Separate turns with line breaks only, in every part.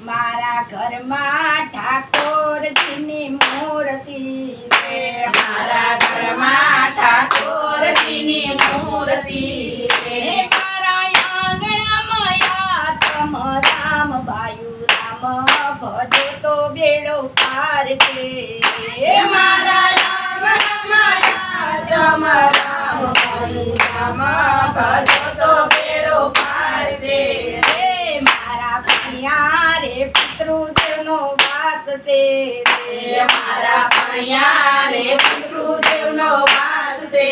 મારા ઘરમાં ઠાકોરજીની મૂર્તિ રે
મારા ઘરમાં ઠાકોરજીની મૂર્તિ છે.
મારા આંગણામાં યાતમ રામ બાયુ રામ ભજે તો બેડો પાર છે
હે મારા આંગણામાં યાદમ રામ બાયું રામ ભજે છે
રે મારા પિયા રે વાસ છે.
મારા ભણ્યા રે વાસ છે.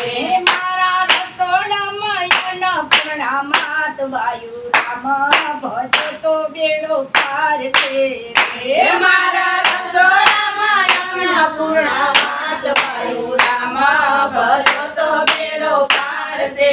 રે
મારા રસોડામાં અન્નપૂર્ણા માત વાયુ રામ ભજો તો બેડો પાર છે. રે
મારા રસોડામાં અન્નપૂર્ણા વાસ પાયું રામ ભજો પાર છે.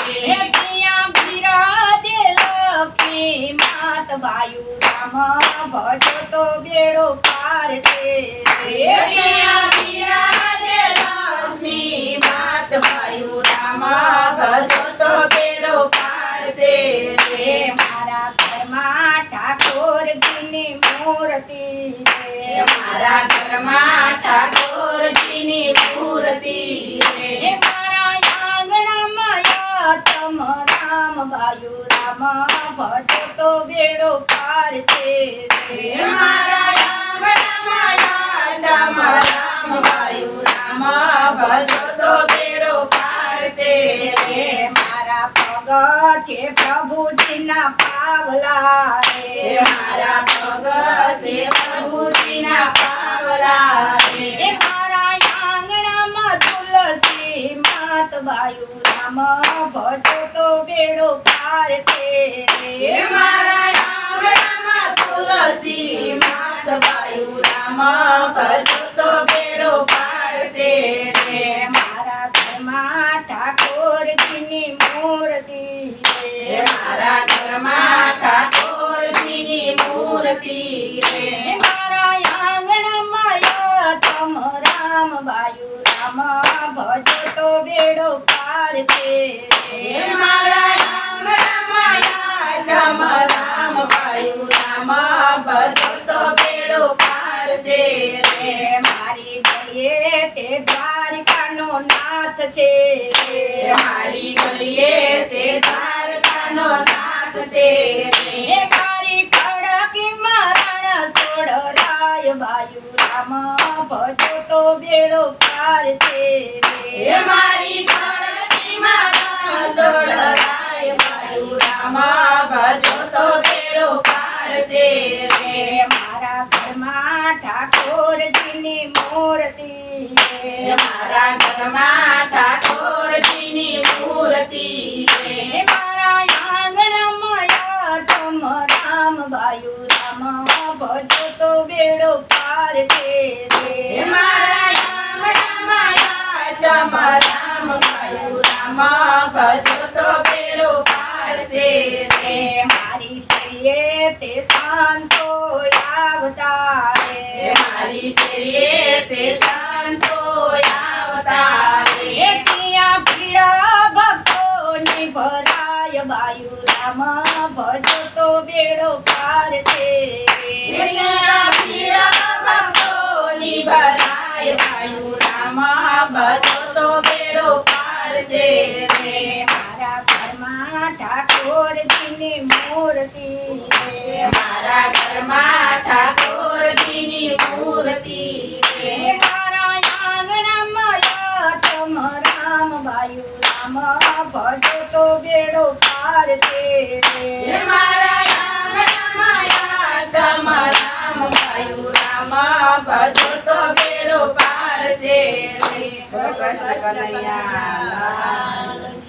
વાયુ રામ ભજો તો બેડો પાર છે લક્ષ્મી માત વાયુ ભજો તો બેડો પાર છે મારા ઘરમાં ઠાકોરજીની મૂર્તિ
હે
છે
મારા ઘરમાં ઠાકોરજીની મૂર્તિ
હે
છે
મારા આંગણામાં યાતમ રામ બાયુ રામ ભજો તો બેડો પાર છે
મારા આંગણામાં યાદમ રામ વાયુ રામ ભજો બેડો પાર છે
હે મારા પગથે પ્રભુજીના પાવલા રે.
મારા ભગતે પ્રભુજીના પાવલા રે
મારા આંગણામાં તુલસી માત બાયુ રામ ભજો તો બેડો પાર છે
હે મારા આંગણામાં તુલસી માત બાયુ રામ ભજો તો બેડો પાર છે
મારા ઘરમાં ભજો તો બેડો પાર છે
હે મારા રામ રામ રામ વાયુ રામ ભજો તો બેડો પાર છે રે
મારી ગયે તે દ્વારિકાનો નાથ છે.
મારી ગલીએ તે દ્વારકાનો નાથ છે. રે
મારી કડકી મારણ છોડ રાય વાયુ રામ ભજો તો બેડો પાર છે
હે મારી ગણતી મારા સોળરાય મારું રામા ભજો તો બેડો પાર છે રે.
મારા ઘરમાં ઠાકોરજીની મૂર્તિ
મારા ઘરમાં ઠાકોરજીની મૂર્તિ
ભજો તો બેડો પાર છે
હે
રે
મારી
સૈયે તે શાંતો આવતા રે
મારી શરીરે તે સંતો આવતા રે
ત્યાં પીડા ભક્તોની ભરાય બાયુ રામ ભજો તો બેડો પાર છે રે
એના ભક્તોની ભરાય વાયુ રામ ભજો
ઠાકોરજીની મૂર્તિ. છે
મારા ઘરમાં ઠાકોરજીની મૂર્તિ છે.
મારા આંગણામાં યાતમ રામ ભાઈ રામ ભજો તો બેડો પાર તે
મારા આંગણામાં યાદમ રામ વાયુ રામ ભજો તો બેડો કૃષ્ણ કનૈયા લાલ.